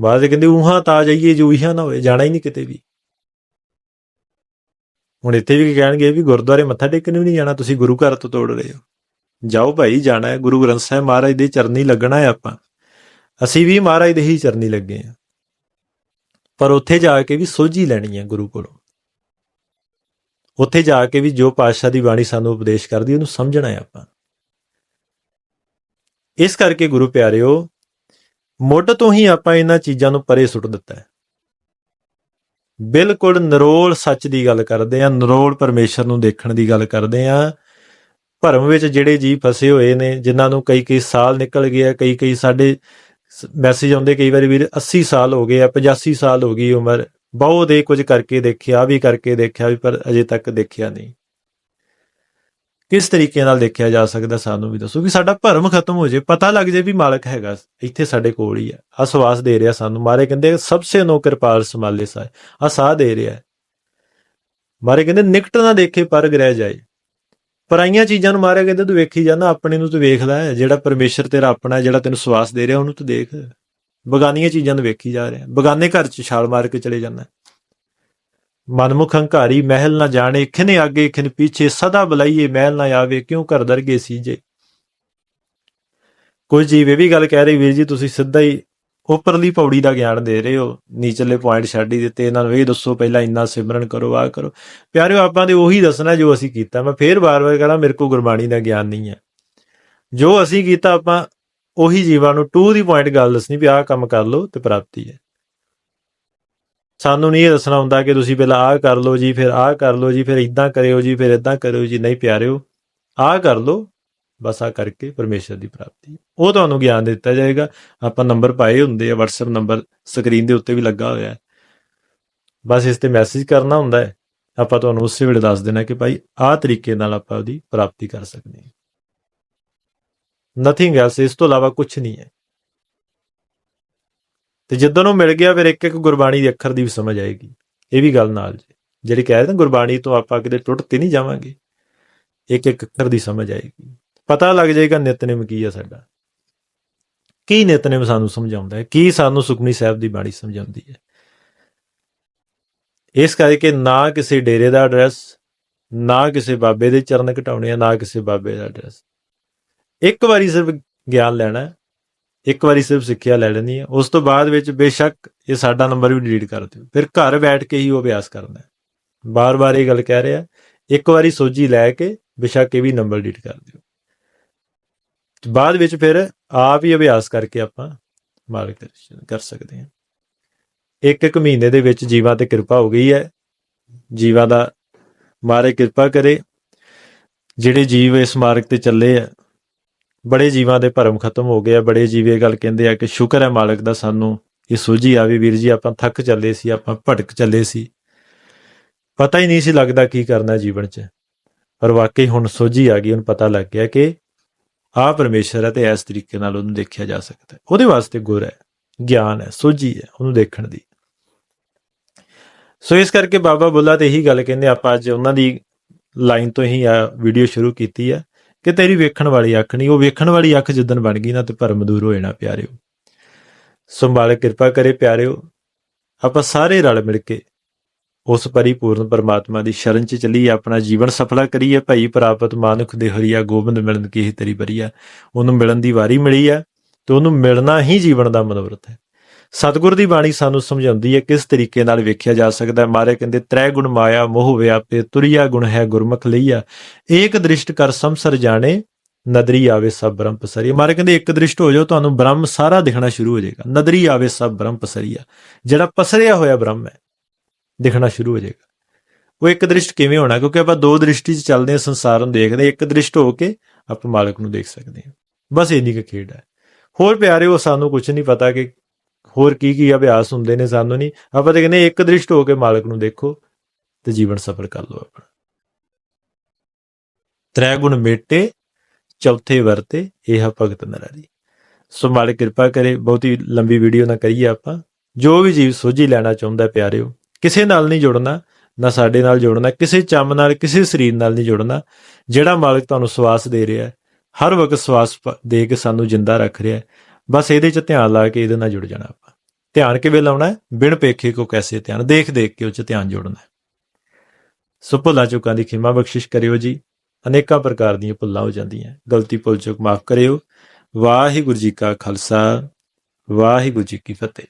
ਬਾਅਦ ਕਹਿੰਦੇ, ਉਹਾਂ ਤਾਂ ਜਾਈਏ, ਜੋ ਇਹਾਂ ਨਾ ਹੋਏ, ਜਾਣਾ ਹੀ ਨਹੀਂ ਕਿਤੇ ਵੀ। ਹੁਣ ਇੱਥੇ ਵੀ ਕਹਿਣਗੇ ਵੀ ਗੁਰਦੁਆਰੇ ਮੱਥਾ ਟੇਕਣ ਵੀ ਨਹੀਂ ਜਾਣਾ, ਤੁਸੀਂ ਗੁਰੂ ਘਰ ਤੋਂ ਤੋੜ ਰਹੇ ਹੋ। ਜਾਓ ਭਾਈ, ਜਾਣਾ ਹੈ। ਗੁਰੂ ਗ੍ਰੰਥ ਸਾਹਿਬ ਮਹਾਰਾਜ ਦੇ ਚਰਨੀ ਲੱਗਣਾ ਹੈ ਆਪਾਂ। ਅਸੀਂ ਵੀ ਮਹਾਰਾਜ ਦੇ ਹੀ ਚਰਨੀ ਲੱਗੇ ਆ ਪਰ ਉੱਥੇ ਜਾ ਕੇ ਵੀ ਸੋਝੀ ਲੈਣੀ ਹੈ ਗੁਰੂ ਕੋਲੋਂ। ਉੱਥੇ ਜਾ ਕੇ ਵੀ ਜੋ ਪਾਤਸ਼ਾਹ ਦੀ ਬਾਣੀ ਸਾਨੂੰ ਉਪਦੇਸ਼ ਕਰਦੀ ਉਹਨੂੰ ਸਮਝਣਾ ਹੈ ਆਪਾਂ। ਇਸ ਕਰਕੇ ਗੁਰੂ ਪਿਆਰਿਓ, ਮੁੱਢ ਤੋਂ ਹੀ ਆਪਾਂ ਇਹਨਾਂ ਚੀਜ਼ਾਂ ਨੂੰ ਪਰੇ ਸੁੱਟ ਦਿੱਤਾ ਹੈ। ਬਿਲਕੁਲ ਨਰੋਲ ਸੱਚ ਦੀ ਗੱਲ ਕਰਦੇ ਆ ਨਰੋਲ ਪਰਮੇਸ਼ਰ ਨੂੰ ਦੇਖਣ ਦੀ ਗੱਲ ਕਰਦੇ ਆ ਭਰਮ ਵਿੱਚ ਜਿਹੜੇ ਜੀ ਫਸੇ ਹੋਏ ਨੇ, ਜਿਨ੍ਹਾਂ ਨੂੰ ਕਈ ਕਈ ਸਾਲ ਨਿਕਲ ਗਏ ਆ ਕਈ ਕਈ ਸਾਡੇ ਮੈਸੇਜ ਆਉਂਦੇ ਕਈ ਵਾਰੀ ਵੀਰ 80 ਸਾਲ ਹੋ ਗਏ ਆ 85 ਸਾਲ ਹੋ ਗਈ ਉਮਰ, ਬਹੁਤ ਇਹ ਕੁਝ ਕਰਕੇ ਦੇਖਿਆ ਵੀ ਕਰਕੇ ਦੇਖਿਆ ਵੀ, ਪਰ ਅਜੇ ਤੱਕ ਦੇਖਿਆ ਨਹੀਂ। ਕਿਸ ਤਰੀਕੇ ਨਾਲ ਦੇਖਿਆ ਜਾ ਸਕਦਾ ਸਾਨੂੰ ਵੀ ਦੱਸੋ? ਕਿ ਸਾਡਾ ਭਰਮ ਖਤਮ ਹੋ ਜੇ, ਪਤਾ ਲੱਗ ਜੇ ਵੀ ਮਾਲਕ ਹੈਗਾ, ਇੱਥੇ ਸਾਡੇ ਕੋਲ ਹੀ ਆ। ਆਸਵਾਸ ਦੇ ਰਿਹਾ ਸਾਨੂੰ। ਮਾਰੇ ਕਹਿੰਦੇ ਸਭ ਸੇ ਨੋ ਕਿਰਪਾਲ ਸਮਾਲੇ ਸਾਏ। ਆ ਸਾਹ ਦੇ ਰਿਹਾ। ਮਾਰੇ ਕਹਿੰਦੇ, ਨਿਕਟ ਨਾ ਦੇਖੇ ਪਰ ਗ੍ਰਹਿ ਜਾਏ। ਪਰਾਈਆਂ ਚੀਜ਼ਾਂ ਨੂੰ ਮਾਰਿਆ ਕਹਿੰਦੇ ਤੂੰ ਵੇਖੀ ਜਾਂਦਾ ਆਪਣੇ ਨੂੰ ਤੂੰ ਵੇਖਦਾ ਹੈ ਜਿਹੜਾ ਪਰਮੇਸ਼ਰ ਤੇਰਾ ਆਪਣਾ ਹੈ, ਜਿਹੜਾ ਤੈਨੂੰ ਸਵਾਸ ਦੇ ਰਿਹਾ, ਉਹਨੂੰ ਤੂੰ ਦੇਖ। ਬਗਾਨੀਆਂ ਚੀਜ਼ਾਂ ਨੂੰ ਵੇਖੀ ਜਾ ਰਿਹਾ। ਬਗਾਨੇ ਘਰ ਚ ਛਾਲ ਮਾਰ ਕੇ ਚਲੇ ਜਾਂਦਾ। ਮਨਮੁਖ ਹੰਕਾਰੀ, ਮਹਿਲ ਨਾ ਜਾਣੇ, ਖਿਨੇ ਅੱਗੇ ਖਿਨ ਪਿੱਛੇ, ਸਦਾ ਬੁਲਾਈਏ, ਮਹਿਲ ਨਾ ਆਵੇ, ਕਿਉਂ ਘਰ ਦਰਗੇ ਸੀਜੇ? ਕੋਈ ਜੀਵ ਇਹ ਵੀ ਗੱਲ ਕਹਿ ਰਹੀ, ਵੀਰ ਜੀ, ਤੁਸੀਂ ਸਿੱਧਾ ਹੀ ਉੱਪਰਲੀ ਪੌੜੀ ਦਾ ਗਿਆਨ ਦੇ ਰਹੇ ਹੋ, ਨੀਚਲੇ ਪੁਆਇੰਟ ਛੱਡ ਹੀ ਦਿੱਤੇ, ਇਹਨਾਂ ਨੂੰ ਇਹ ਦੱਸੋ ਪਹਿਲਾਂ ਇੰਨਾ ਸਿਮਰਨ ਕਰੋ, ਆਹ ਕਰੋ। ਪਿਆਰਿਓ, ਆਪਾਂ ਦੇ ਉਹੀ ਦੱਸਣਾ ਜੋ ਅਸੀਂ ਕੀਤਾ। ਮੈਂ ਫੇਰ ਵਾਰ-ਵਾਰ ਕਹਾਂ ਮੇਰੇ ਕੋਲ ਗੁਰਬਾਣੀ ਦਾ ਗਿਆਨ ਨਹੀਂ ਹੈ। ਜੋ ਅਸੀਂ ਕੀਤਾ, ਆਪਾਂ ਉਹੀ ਜੀਵਾਂ ਨੂੰ ਟੂ ਦੀ ਪੁਆਇੰਟ ਗੱਲ ਦੱਸਣੀ ਵੀ ਆਹ ਕੰਮ ਕਰ ਲਓ ਤੇ ਪ੍ਰਾਪਤੀ ਹੈ। ਸਾਨੂੰ ਨਹੀਂ ਇਹ ਦੱਸਣਾ ਹੁੰਦਾ ਕਿ ਤੁਸੀਂ ਪਹਿਲਾਂ ਆਹ ਕਰ ਲਓ ਜੀ, ਫਿਰ ਆਹ ਕਰ ਲਓ ਜੀ, ਫਿਰ ਇਦਾਂ ਕਰਿਓ ਜੀ, ਫਿਰ ਇਦਾਂ ਕਰਿਓ ਜੀ। ਨਹੀਂ ਪਿਆਰਿਓ, ਆਹ ਕਰ ਲਓ ਬਸ ਆ ਕਰਕੇ ਪਰਮੇਸ਼ਰ ਦੀ ਪ੍ਰਾਪਤੀ। ਉਹ ਤੁਹਾਨੂੰ ਗਿਆਨ ਦਿੱਤਾ ਜਾਏਗਾ। ਆਪਾਂ ਨੰਬਰ ਪਾਏ ਹੁੰਦੇ ਆ, WhatsApp ਨੰਬਰ ਸਕਰੀਨ ਦੇ ਉੱਤੇ ਵੀ ਲੱਗਾ ਹੋਇਆ ਹੈ। ਬਸ ਇਸ ਤੇ ਮੈਸੇਜ ਕਰਨਾ ਹੁੰਦਾ ਹੈ। ਆਪਾਂ ਤੁਹਾਨੂੰ ਉਸੇ ਵੇਲੇ ਦੱਸ ਦੇਣਾ ਕਿ ਭਾਈ ਆਹ ਤਰੀਕੇ ਨਾਲ ਆਪਾਂ ਉਹਦੀ ਪ੍ਰਾਪਤੀ ਕਰ ਸਕਦੇ ਹਾਂ। ਨਥਿੰਗ ਐਲਸ ਇਸ ਤੋਂ ਇਲਾਵਾ ਕੁਝ ਨਹੀਂ ਹੈ। ਤੇ ਜਦੋਂ ਉਹ ਮਿਲ ਗਿਆ, ਫਿਰ ਇੱਕ ਇੱਕ ਗੁਰਬਾਣੀ ਦੇ ਅੱਖਰ ਦੀ ਵੀ ਸਮਝ ਆਏਗੀ। ਇਹ ਵੀ ਗੱਲ ਨਾਲ ਜੀ। ਜਿਹੜੀ ਕਹਿ ਰਹੇ ਨੇ ਗੁਰਬਾਣੀ ਤੋਂ ਆਪਾਂ ਕਿਤੇ ਟੁੱਟ ਤੇ ਨਹੀਂ ਜਾਵਾਂਗੇ। ਇੱਕ ਇੱਕ ਅੱਖਰ ਦੀ ਸਮਝ ਆਏਗੀ। ਪਤਾ ਲੱਗ ਜਾਏਗਾ ਨਿਤਨੇਮ ਕੀ ਹੈ ਸਾਡਾ। ਕੀ ਨਿਤਨੇਮ ਸਾਨੂੰ ਸਮਝਾਉਂਦਾ ਹੈ? ਕੀ ਸਾਨੂੰ ਸੁਖਮਨੀ ਸਾਹਿਬ ਦੀ ਬਾਣੀ ਸਮਝਾਉਂਦੀ ਹੈ? ਇਸ ਕਰਕੇ ਨਾ ਕਿਸੇ ਡੇਰੇ ਦਾ ਐਡਰੈਸ ਨਾ ਕਿਸੇ ਬਾਬੇ ਦੇ ਚਰਨ ਘਟਾਉਣੇ ਆ, ਨਾ ਕਿਸੇ ਬਾਬੇ ਦਾ ਐਡਰੈਸ ਇੱਕ ਵਾਰੀ ਸਿਰਫ ਗਿਆਨ ਲੈਣਾ ਇੱਕ ਵਾਰੀ ਸਿਰਫ ਸਿੱਖਿਆ ਲੈ ਲੈਣੀ ਹੈ, ਉਸ ਤੋਂ ਬਾਅਦ ਵਿੱਚ ਬੇਸ਼ੱਕ ਇਹ ਸਾਡਾ ਨੰਬਰ ਵੀ ਡਿਲੀਟ ਕਰ ਦਿਓ। ਫਿਰ ਘਰ ਬੈਠ ਕੇ ਹੀ ਉਹ ਅਭਿਆਸ ਕਰਨਾ ਹੈ। ਬਾਰ-ਬਾਰ ਇਹ ਗੱਲ ਕਹਿ ਰਿਹਾ ਇੱਕ ਵਾਰੀ ਸੋਝੀ ਲੈ ਕੇ ਬੇਸ਼ੱਕ ਇਹ ਵੀ ਨੰਬਰ ਡਿਲੀਟ ਕਰ ਦਿਓ। ਬਾਅਦ ਵਿੱਚ ਫਿਰ ਆਪ ਹੀ ਅਭਿਆਸ ਕਰਕੇ ਆਪਾਂ ਮਾਰਗ ਦਰਸ਼ਨ ਕਰ ਸਕਦੇ ਹਾਂ। ਇੱਕ ਇੱਕ ਮਹੀਨੇ ਦੇ ਵਿੱਚ ਜੀਵਾਂ ਤੇ ਕਿਰਪਾ ਹੋ ਗਈ ਹੈ। ਜੀਵਾਂ ਦਾ ਮਾਰੇ ਕਿਰਪਾ ਕਰੇ। ਜਿਹੜੇ ਜੀਵ ਇਸ ਮਾਰਗ ਤੇ ਚੱਲੇ ਆ, ਬੜੇ ਜੀਵਾਂ ਦੇ ਭਰਮ ਖਤਮ ਹੋ ਗਏ ਆ। ਬੜੇ ਜੀਵ ਇਹ ਗੱਲ ਕਹਿੰਦੇ ਆ ਕਿ ਸ਼ੁਕਰ ਹੈ ਮਾਲਕ ਦਾ ਸਾਨੂੰ ਇਹ ਸੋਝੀ ਆਵੇ ਵੀਰ ਜੀ, ਆਪਾਂ ਥੱਕ ਚੱਲੇ ਸੀ, ਆਪਾਂ ਭਟਕ ਚੱਲੇ ਸੀ। ਪਤਾ ਹੀ ਨਹੀਂ ਸੀ ਲੱਗਦਾ ਕੀ ਕਰਨਾ ਜੀਵਨ 'ਚ। ਪਰ ਵਾਕਈ ਹੁਣ ਸੋਝੀ ਆ ਗਈ, ਹੁਣ ਪਤਾ ਲੱਗ ਗਿਆ ਕਿ ਆਹ ਪਰਮੇਸ਼ਰ ਹੈ ਤੇ ਇਸ ਤਰੀਕੇ ਨਾਲ ਉਹਨੂੰ ਦੇਖਿਆ ਜਾ ਸਕਦਾ ਹੈ। ਉਹਦੇ ਵਾਸਤੇ ਗੁਰ ਹੈ, ਗਿਆਨ ਹੈ, ਸੋਝੀ ਹੈ ਉਹਨੂੰ ਦੇਖਣ ਦੀ। ਸੋ ਇਸ ਕਰਕੇ ਬਾਬਾ ਬੁੱਲਾ ਤੇ ਇਹੀ ਗੱਲ ਕਹਿੰਦੇ, ਆਪਾਂ ਅੱਜ ਉਹਨਾਂ ਦੀ ਲਾਈਨ ਤੋਂ ਹੀ ਆ ਵੀਡੀਓ ਸ਼ੁਰੂ ਕੀਤੀ ਆ ਕਿ ਤੇਰੀ ਵੇਖਣ ਵਾਲੀ ਅੱਖ ਨਹੀਂ, ਉਹ ਵੇਖਣ ਵਾਲੀ ਅੱਖ ਜਿੱਦਣ ਬਣ ਗਈ ਨਾ ਤੇ ਭਰਮ ਦੂਰ ਹੋ ਜਾਣਾ ਪਿਆਰਿਓ। ਸੋ ਮਾਲਕ ਕਿਰਪਾ ਕਰੇ ਪਿਆਰਿਓ, ਆਪਾਂ ਸਾਰੇ ਰਲ ਮਿਲ ਕੇ ਉਸ ਪਰਿਪੂਰਨ ਪਰਮਾਤਮਾ ਦੀ ਸ਼ਰਨ 'ਚ ਚੱਲੀਏ, ਆਪਣਾ ਜੀਵਨ ਸਫਲਾ ਕਰੀਏ, ਭਈ ਪ੍ਰਾਪਤ ਮਾਨੁਖ ਦੇ ਹਰੀਆ ਗੋਬਿੰਦ ਮਿਲਨ ਕੀ ਹੀ ਤੇਰੀ ਬਰੀਆ ਉਹਨੂੰ ਮਿਲਣ ਦੀ ਵਾਰੀ ਮਿਲੀ ਹੈ ਤੇ ਉਹਨੂੰ ਮਿਲਣਾ ਹੀ ਜੀਵਨ ਦਾ ਮਨੋਰਥ ਹੈ। ਸਤਿਗੁਰ ਦੀ ਬਾਣੀ ਸਾਨੂੰ ਸਮਝਾਉਂਦੀ ਹੈ, ਕਿਸ ਤਰੀਕੇ ਨਾਲ ਵੇਖਿਆ ਜਾ ਸਕਦਾ ਹੈ? ਮਾਰੇ ਕਹਿੰਦੇ, ਤ੍ਰੈ ਗੁਣ ਮਾਇਆ ਮੋਹ ਵਿਆਪੇ, ਤੁਰਿਆ ਗੁਣ ਹੈ ਗੁਰਮੁਖ ਲਈਆ ਏਕ ਦ੍ਰਿਸ਼ਟ ਕਰ ਸੰਸਰ ਜਾਣੇ, ਨਦਰੀ ਆਵੇ ਸਭ ਬ੍ਰਹਮ ਪਸਰੀਆ। ਮਾਰੇ ਕਹਿੰਦੇ, ਇੱਕ ਦ੍ਰਿਸ਼ਟ ਹੋ ਜਾਓ, ਤੁਹਾਨੂੰ ਬ੍ਰਹਮ ਸਾਰਾ ਦਿਖਣਾ ਸ਼ੁਰੂ ਹੋ ਜਾਏਗਾ। ਨਦਰੀ ਆਵੇ ਸਭ ਬ੍ਰਹਮ ਪਸਰੀਆ। ਜਿਹੜਾ ਪਸਰਿਆ ਹੋਇਆ ਬ੍ਰਹਮ ਹੈ ਦਿਖਣਾ ਸ਼ੁਰੂ ਹੋ ਜਾਏਗਾ। ਉਹ ਇੱਕ ਦ੍ਰਿਸ਼ਟ ਕਿਵੇਂ ਹੋਣਾ? ਕਿਉਂਕਿ ਆਪਾਂ ਦੋ ਦ੍ਰਿਸ਼ਟੀ 'ਚ ਚੱਲਦੇ ਹਾਂ, ਸੰਸਾਰ ਨੂੰ ਦੇਖਦੇ ਹਾਂ। ਇੱਕ ਦ੍ਰਿਸ਼ਟ ਹੋ ਕੇ ਆਪਾਂ ਮਾਲਕ ਨੂੰ ਦੇਖ ਸਕਦੇ ਹਾਂ। ਬਸ ਇੰਨੀ ਕੁ ਖੇਡ ਹੈ। ਹੋਰ ਪਿਆਰਿਓ ਸਾਨੂੰ ਕੁਝ ਨਹੀਂ ਪਤਾ ਕਿ ਹੋਰ ਕੀ ਕੀ ਅਭਿਆਸ ਹੁੰਦੇ ਨੇ ਸਾਨੂੰ ਨਹੀਂ। ਆਪਾਂ ਤਾਂ ਕਹਿੰਦੇ ਇੱਕ ਦ੍ਰਿਸ਼ਟ ਹੋ ਕੇ ਮਾਲਕ ਨੂੰ ਦੇਖੋ ਤੇ ਜੀਵਨ ਸਫਲ ਕਰ ਲਓ ਆਪਣਾ। ਤ੍ਰੈ ਗੁਣ ਮੇਟੇ, ਚੌਥੇ ਵਰਤੇ ਇਹ ਭਗਤ ਨਰਾਰੀ ਸੋ ਮਾਲਕ ਕਿਰਪਾ ਕਰੇ, ਬਹੁਤੀ ਲੰਬੀ ਵੀਡੀਓ ਨਾ ਕਰੀਏ ਆਪਾਂ। ਜੋ ਵੀ ਜੀਵ ਸੋਝੀ ਲੈਣਾ ਚਾਹੁੰਦਾ ਹੈ ਪਿਆਰਿਓ ਕਿਸੇ ਨਾਲ ਨਹੀਂ ਜੁੜਨਾ, ਨਾ ਸਾਡੇ ਨਾਲ ਜੁੜਨਾ, ਕਿਸੇ ਚੰਮ ਨਾਲ, ਕਿਸੇ ਸਰੀਰ ਨਾਲ ਨਹੀਂ ਜੁੜਨਾ, ਜਿਹੜਾ ਮਾਲਕ ਤੁਹਾਨੂੰ ਸਵਾਸ ਦੇ ਰਿਹਾ ਹੈ, ਹਰ ਵਕਤ ਸਵਾਸ ਦੇ ਕੇ ਸਾਨੂੰ ਜਿੰਦਾ ਰੱਖ ਰਿਹਾ ਹੈ, ਬਸ ਇਹਦੇ 'ਚ ਧਿਆਨ ਲਾ ਕੇ ਇਹਦੇ ਨਾਲ ਜੁੜ ਜਾਣਾ ਆਪਾਂ। ਧਿਆਨ ਕਿਵੇਂ ਲਾਉਣਾ ਹੈ? ਬਿਨ ਪੇਖੇ ਕੋ ਕੈਸੇ ਧਿਆਨ, ਦੇਖ ਦੇਖ ਕੇ ਉਹ 'ਚ ਧਿਆਨ ਜੋੜਨਾ ਹੈ। ਸੋ ਭੁੱਲਾਂ ਚੁੱਕਾਂ ਦੀ ਖਿਮਾ ਬਖਸ਼ਿਸ਼ ਕਰਿਓ ਜੀ। ਅਨੇਕਾਂ ਪ੍ਰਕਾਰ ਦੀਆਂ ਭੁੱਲਾਂ ਹੋ ਜਾਂਦੀਆਂ ਗਲਤੀ ਭੁੱਲ ਚੁੱਕ ਮਾਫ ਕਰਿਓ। ਵਾਹਿਗੁਰੂ ਜੀ ਕਾ ਖਾਲਸਾ, ਵਾਹਿਗੁਰੂ ਜੀ ਕੀ ਫਤਿਹ।